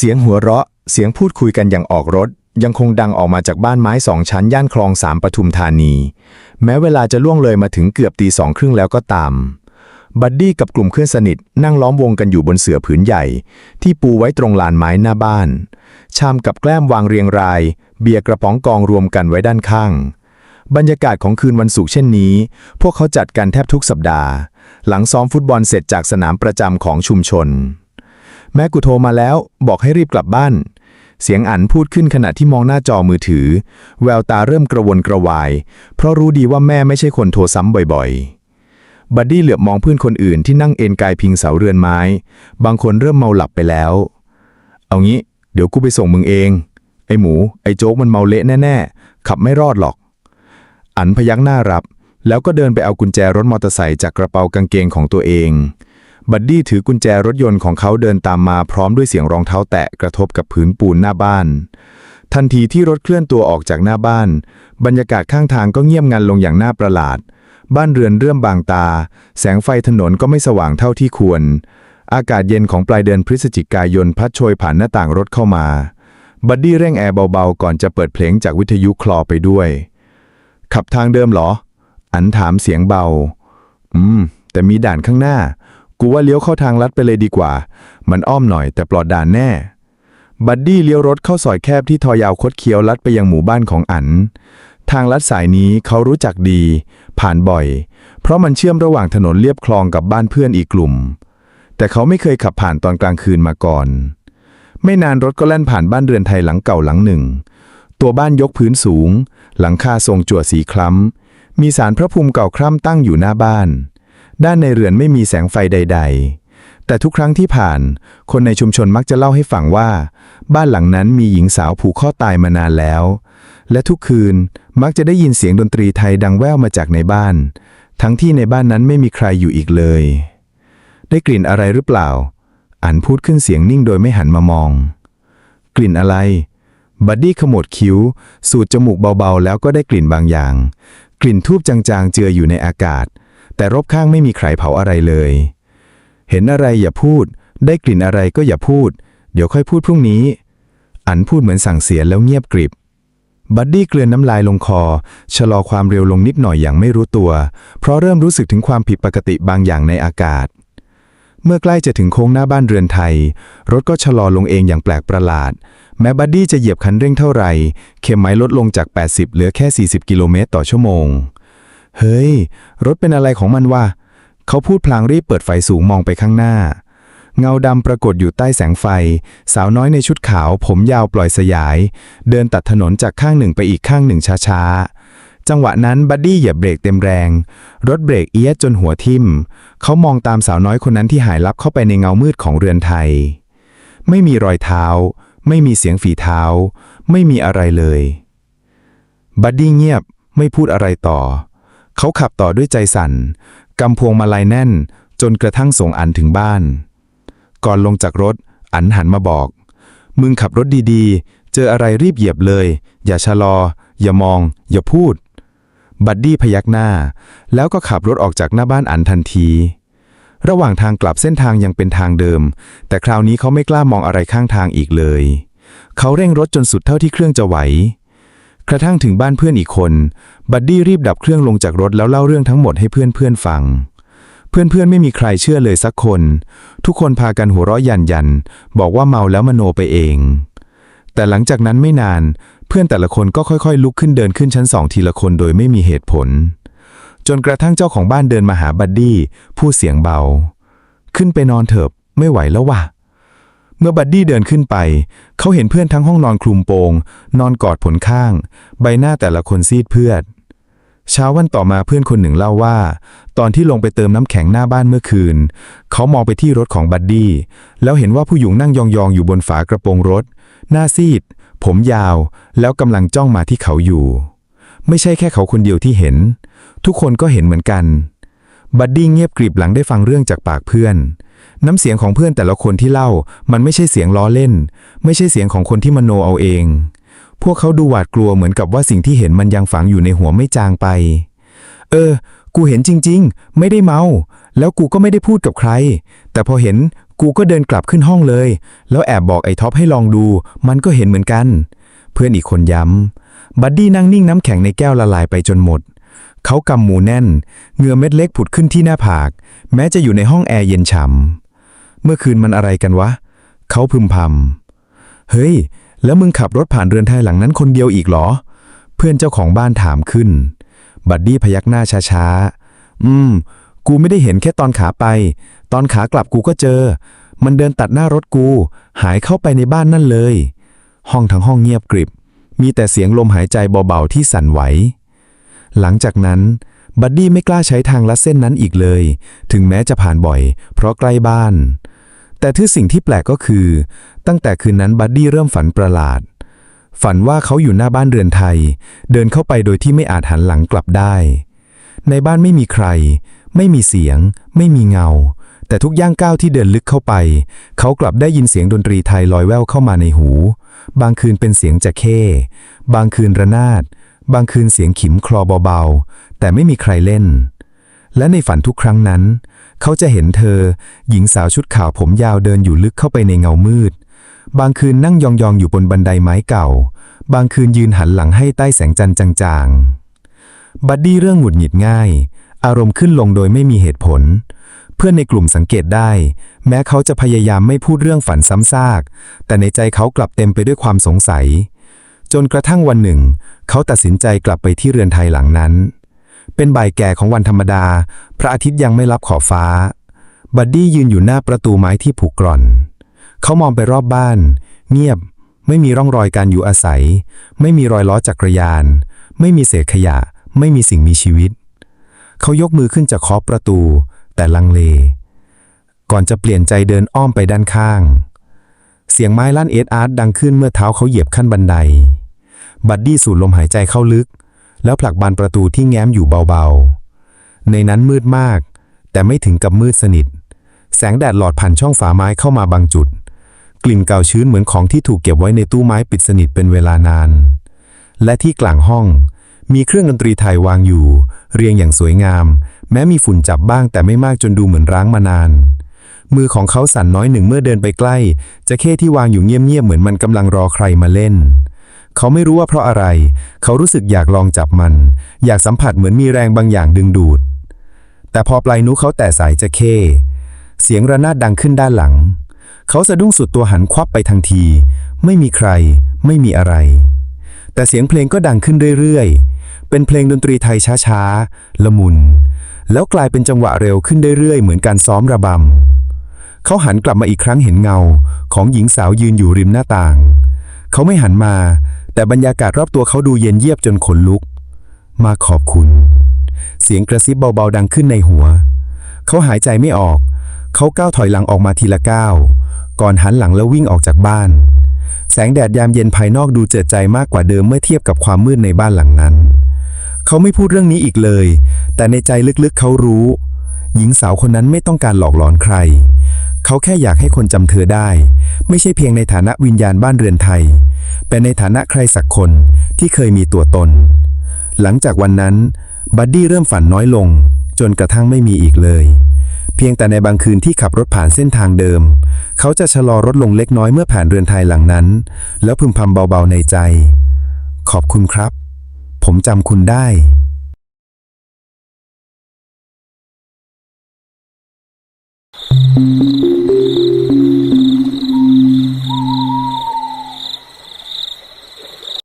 เสียงหัวเราะ เสียงพูดคุยกันอย่างออกรถ ยังคงดังออกมาจากบ้านไม้สองชั้นย่านคลองสามปทุมธานี แม้เวลาจะล่วงเลยมาถึงเกือบตีสองครึ่งแล้วก็ตาม บัดดี้กับกลุ่มเพื่อนสนิทนั่งล้อมวงกันอยู่บนเสื่อผืนใหญ่ ที่ปูไว้ตรงลานไม้หน้าบ้าน ชามกับแกล้มวางเรียงราย เบียร์กระป๋องกองรวมกันไว้ด้านข้างบรรยากาศของคืนวันศุกร์เช่นนี้ พวกเขาจัดกันแทบทุกสัปดาห์ หลังซ้อมฟุตบอลเสร็จจากสนามประจำของชุมชน แม่กูโทรมาแล้ว บอกให้รีบกลับบ้าน เสียงอันพูดขึ้นขณะที่มองหน้าจอมือถือ แววตาเริ่มกระวนกระวาย เพราะรู้ดีว่าแม่ไม่ใช่คนโทรซ้ำบ่อยๆ บัดดี้เหลือบมองเพื่อนคนอื่นที่นั่งเอนกายพิงเสาเรือนไม้ บางคนเริ่มเมาหลับไปแล้ว เอางี้เดี๋ยวกูไปส่งมึงเอง ไอ้หมู ไอ้โจ๊กมันเมาเละแน่ๆ ขับไม่รอดหรอก อันพยักหน้ารับ แล้วก็เดินไปเอากุญแจรถมอเตอร์ไซค์จากกระเป๋ากางเกงของตัวเอง บัดดี้ถือกุญแจรถยนต์ของเขาเดินตามมาพร้อมด้วยเสียงรองเท้าแตะกระทบกับพื้นปูนหน้าบ้าน ทันทีที่รถเคลื่อนตัวออกจากหน้าบ้าน บรรยากาศข้างทางก็เงียบงันลงอย่างน่าประหลาด บ้านเรือนเริ่มบางตา แสงไฟถนนก็ไม่สว่างเท่าที่ควร อากาศเย็นของปลายเดือนพฤศจิกายนพัดโชยผ่านหน้าต่างรถเข้ามา บัดดี้เร่งแอร์เบาๆ ก่อนจะเปิดเพลงจากวิทยุคลอไปด้วย ขับทางเดิมเหรอ อันถามเสียงเบา อืม แต่มีด่านข้างหน้า กูว่าเลี้ยวเข้าทางลัดไปเลยดีกว่า มันอ้อมหน่อยแต่ปลอดด่านแน่ บัดดี้เลี้ยวรถเข้าซอยแคบที่ทอยาวคดเคี้ยวลัดไปยังหมู่บ้านของอัน ทางลัดสายนี้เขารู้จักดี ผ่านบ่อย เพราะมันเชื่อมระหว่างถนนเลียบคลองกับบ้านเพื่อนอีกกลุ่ม แต่เขาไม่เคยขับผ่านตอนกลางคืนมาก่อน ไม่นานรถก็แล่นผ่านบ้านเรือนไทยหลังเก่าหลังหนึ่ง ตัวบ้านยกพื้นสูง หลังคาทรงจั่วสีคล้ำมีสารพระภูมิเก่าคร่ำตั้งอยู่หน้าบ้าน ด้านในเรือนไม่มีแสงไฟใด ๆ แต่ทุกครั้งที่ผ่าน คนในชุมชนมักจะเล่าให้ฟังว่า บ้านหลังนั้นมีหญิงสาวผูกข้อตายมานานแล้ว และทุกคืนมักจะได้ยินเสียงดนตรีไทยดังแว่วมาจากในบ้าน ทั้งที่ในบ้านนั้นไม่มีใครอยู่อีกเลย ได้กลิ่นอะไรหรือเปล่า อันพูดขึ้นเสียงนิ่งโดยไม่หันมามอง กลิ่นอะไรบัดดี้ขมวดคิ้ว สูดจมูกเบาๆ แล้วก็ได้กลิ่นบางอย่าง กลิ่นทูบจางๆ เจืออยู่ในอากาศ แต่รอบข้างไม่มีใครเผาอะไรเลย เห็นอะไรอย่าพูด ได้กลิ่นอะไรก็อย่าพูด เดี๋ยวค่อยพูดพรุ่งนี้ อันพูดเหมือนสั่งเสียแล้วเงียบกริบ บัดดี้เกลือนน้ำลายลงคอ ชะลอความเร็วลงนิดหน่อยอย่างไม่รู้ตัว เพราะเริ่มรู้สึกถึงความผิดปกติบางอย่างในอากาศ เมื่อใกล้จะถึงโค้งหน้าบ้านเรือนไทย รถก็ชะลอลงเองอย่างแปลกประหลาด แม้บัดดี้จะเหยียบคันเร่งเท่าไหร่ เข็มไม้ลดลงจาก 80 เหลือแค่ 40 กิโลเมตรต่อชั่วโมง เฮ้ย รถเป็นอะไรของมันวะ เขาพูดพลางรีบเปิดไฟสูงมองไปข้างหน้า เงาดำปรากฏอยู่ใต้แสงไฟ สาวน้อยในชุดขาว ผมยาวปล่อยสยาย เดินตัดถนนจากข้างหนึ่งไปอีกข้างหนึ่งช้าๆ จังหวะนั้นบัดดี้เหยียบเบรกเต็มแรง รถเบรกเอียดจนหัวทิ่ม เขามองตามสาวน้อยคนนั้นที่หายลับเข้าไปในเงามืดของเรือนไทย ไม่มีรอยเท้า ไม่มีเสียงฝีเท้า ไม่มีอะไรเลย บัดดี้เงียบไม่พูดอะไรต่อ เขาขับต่อด้วยใจสั่นกำพวงมาลัยแน่น จนกระทั่งส่งอันถึงบ้าน ก่อนลงจากรถ อันหันมาบอก มึงขับรถดีๆ เจออะไรรีบเหยียบเลย อย่าชะลอ อย่ามอง อย่าพูด บัดดี้พยักหน้า แล้วก็ขับรถออกจากหน้าบ้านอันทันที ระหว่างทางกลับเส้นทางยังเป็นทางเดิม แต่คราวนี้เขาไม่กล้ามองอะไรข้างทางอีกเลย เขาเร่งรถจนสุดเท่าที่เครื่องจะไหว กระทั่งถึงบ้านเพื่อนอีกคน บัดดี้รีบดับเครื่องลงจากรถแล้วเล่าเรื่องทั้งหมดให้เพื่อนๆฟัง เพื่อนๆไม่มีใครเชื่อเลยสักคน ทุกคนพากันหัวเราะยันยัน บอกว่าเมาแล้วมโนไปเอง แต่หลังจากนั้นไม่นาน เพื่อนแต่ละคนก็ค่อยๆ ลุกขึ้นเดินขึ้นชั้นสองทีละคนโดยไม่มีเหตุผล จนกระทั่งเจ้าของบ้านเดินมาหาบัดดี้พูดเสียงเบา ขึ้นไปนอนเถอะไม่ไหวแล้วว่ะ เมื่อบัดดี้เดินขึ้นไป เขาเห็นเพื่อนทั้งห้องนอนคลุมโปง นอนกอดผลข้าง ใบหน้าแต่ละคนซีดเพื่อดเช้าวันต่อมาเพื่อนคนหนึ่งเล่าว่า ตอนที่ลงไปเติมน้ำแข็งหน้าบ้านเมื่อคืน เขามองไปที่รถของบัดดี้แล้วเห็นว่าผู้หญิงนั่งยองๆอยู่บนฝากระโปรงรถ หน้าซีด ผมยาว แล้วกำลังจ้องมาที่เขาอยู่ ไม่ใช่แค่เขาคนเดียวที่เห็น ทุกคนก็เห็นเหมือนกัน บัดดี้เงียบกริบหลังได้ฟังเรื่องจากปากเพื่อน น้ำเสียงของเพื่อนแต่ละคนที่เล่า มันไม่ใช่เสียงล้อเล่น ไม่ใช่เสียงของคนที่มโนเอาเอง พวกเขาดูหวาดกลัวเหมือนกับว่าสิ่งที่เห็นมันยังฝังอยู่ในหัวไม่จางไป เออ กูเห็นจริง ๆ ไม่ได้เมา แล้วกูก็ไม่ได้พูดกับใคร แต่พอเห็นกูก็เดินกลับขึ้นห้องเลย แล้วแอบบอกไอ้ท็อปให้ลองดู มันก็เห็นเหมือนกัน เพื่อนอีกคนย้ำ บัดดี้นั่งนิ่งน้ำแข็งในแก้วละลายไปจนหมด เขากำหมูแน่น เหงื่อเม็ดเล็กผุดขึ้นที่หน้าผาก แม้จะอยู่ในห้องแอร์เย็นฉ่ำ มื่อคืนมันอะไรกันวะ เขาพึมพำ เฮ้ย แล้วมึงขับรถผ่านเรือนไทยหลังนั้นคนเดียวอีกเหรอ เพื่อนเจ้าของบ้านถามขึ้น บัดดี้พยักหน้าช้าๆ อืม กูไม่ได้เห็นแค่ตอนขาไป ตอนขากลับกูก็เจอ มันเดินตัดหน้ารถกู หายเข้าไปในบ้านนั่นเลย ห้องทั้งห้องเงียบกริบ มีแต่เสียงลมหายใจเบาๆที่สั่นไหว หลังจากนั้นบัดดี้ไม่กล้าใช้ทางลัดเส้นนั้นอีกเลย ถึงแม้จะผ่านบ่อย เพราะใกล้บ้าน แต่ที่สิ่งที่แปลกก็คือ ตั้งแต่คืนนั้นบัดดี้เริ่มฝันประหลาด ฝันว่าเขาอยู่หน้าบ้านเรือนไทย เดินเข้าไปโดยที่ไม่อาจหันหลังกลับได้ ในบ้านไม่มีใคร ไม่มีเสียง ไม่มีเงา แต่ทุกย่างก้าวที่เดินลึกเข้าไป เขากลับได้ยินเสียงดนตรีไทยลอยแว่วเข้ามาในหู บางคืนเป็นเสียงจะเข้บางคืนระนาด บางคืนเสียงขิมคลอเบาๆแต่ไม่มีใครเล่นและในฝันทุกครั้งนั้น เขาจะเห็นเธอ หญิงสาวชุดขาวผมยาวเดินอยู่ลึกเข้าไปในเงามืด บางคืนนั่งยองๆอยู่บนบันไดไม้เก่า บางคืนยืนหันหลังให้ใต้แสงจันทร์จางๆ บัดดี้เรื่องหงุดหงิดง่าย อารมณ์ขึ้นลงโดยไม่มีเหตุผล เพื่อนในกลุ่มสังเกตได้ แม้เขาจะพยายามไม่พูดเรื่องฝันซ้ำซาก แต่ในใจเขากลับเต็มไปด้วยความสงสัย จนกระทั่งวันหนึ่ง เขาตัดสินใจกลับไปที่เรือนไทยหลังนั้น เป็นบ่ายแก่ของวันธรรมดา พระอาทิตย์ยังไม่รับขอบฟ้า บัดดี้ยืนอยู่หน้าประตูไม้ที่ผุกร่อน เขามองไปรอบบ้าน เงียบ ไม่มีร่องรอยการอยู่อาศัย ไม่มีรอยล้อจักรยาน ไม่มีเศษขยะ ไม่มีสิ่งมีชีวิต เขายกมือขึ้นจะเคาะประตู แต่ลังเล ก่อนจะเปลี่ยนใจเดินอ้อมไปด้านข้าง เสียงไม้ลั่นเอสอาร์ตดังขึ้นเมื่อเท้าเขาเหยียบขั้นบันได บัดดี้สูดลมหายใจเข้าลึก แล้วผลักบานประตูที่แง้มอยู่เบาๆ ในนั้นมืดมาก แต่ไม่ถึงกับมืดสนิท แสงแดดหลอดผ่านช่องฝาไม้เข้ามาบางจุด กลิ่นเก่าชื้นเหมือนของที่ถูกเก็บไว้ในตู้ไม้ปิดสนิทเป็นเวลานาน และที่กลางห้อง มีเครื่องดนตรีไทยวางอยู่ เรียงอย่างสวยงาม แม้มีฝุ่นจับบ้างแต่ไม่มากจนดูเหมือนร้างมานานมือของเขาสั่นน้อยหนึ่งเมื่อเดินไปใกล้ จะเข้ที่วางอยู่เงียบๆเหมือนมันกำลังรอใครมาเล่น เขาไม่รู้ว่าเพราะอะไร เขารู้สึกอยากลองจับมัน อยากสัมผัสเหมือนมีแรงบางอย่างดึงดูด แต่พอปลายนิ้วเขาแตะสายจะเข้เสียงระนาดดังขึ้นด้านหลัง เขาสะดุ้งสุดตัวหันควับไปทันที ไม่มีใคร ไม่มีอะไร แต่เสียงเพลงก็ดังขึ้นเรื่อยๆ เป็นเพลงดนตรีไทยช้าๆ ละมุน แล้วกลายเป็นจังหวะเร็วขึ้นเรื่อยๆ เหมือนการซ้อมระบำเขาหันกลับมาอีกครั้งเห็นเงา ของหญิงสาวยืนอยู่ริมหน้าต่าง เขาไม่หันมา แต่บรรยากาศรอบตัวเขาดูเย็นเยียบจนขนลุก มาขอบคุณ เสียงกระซิบเบาๆดังขึ้นในหัว เขาหายใจไม่ออก เขาก้าวถอยหลังออกมาทีละก้าวก่อนหันหลังแล้ววิ่งออกจากบ้าน แสงแดดยามเย็นภายนอกดูเจิดใจมากกว่าเดิมเมื่อเทียบกับความมืดในบ้านหลังนั้น เขาไม่พูดเรื่องนี้อีกเลย แต่ในใจลึกๆเขารู้ หญิงสาวคนนั้นไม่ต้องการหลอกหลอนใคร เขาแค่อยากให้คนจำเธอได้ ไม่ใช่เพียงในฐานะวิญญาณบ้านเรือนไทยเป็นในฐานะใครสักคนที่เคยมีตัวตน หลังจากวันนั้น บัดดี้เริ่มฝันน้อยลง จนกระทั่งไม่มีอีกเลย เพียงแต่ในบางคืนที่ขับรถผ่านเส้นทางเดิม เขาจะชะลอรถลงเล็กน้อยเมื่อผ่านเรือนไทยหลังนั้น แล้วพึมพำเบาๆในใจ ขอบคุณครับ ผมจำคุณได้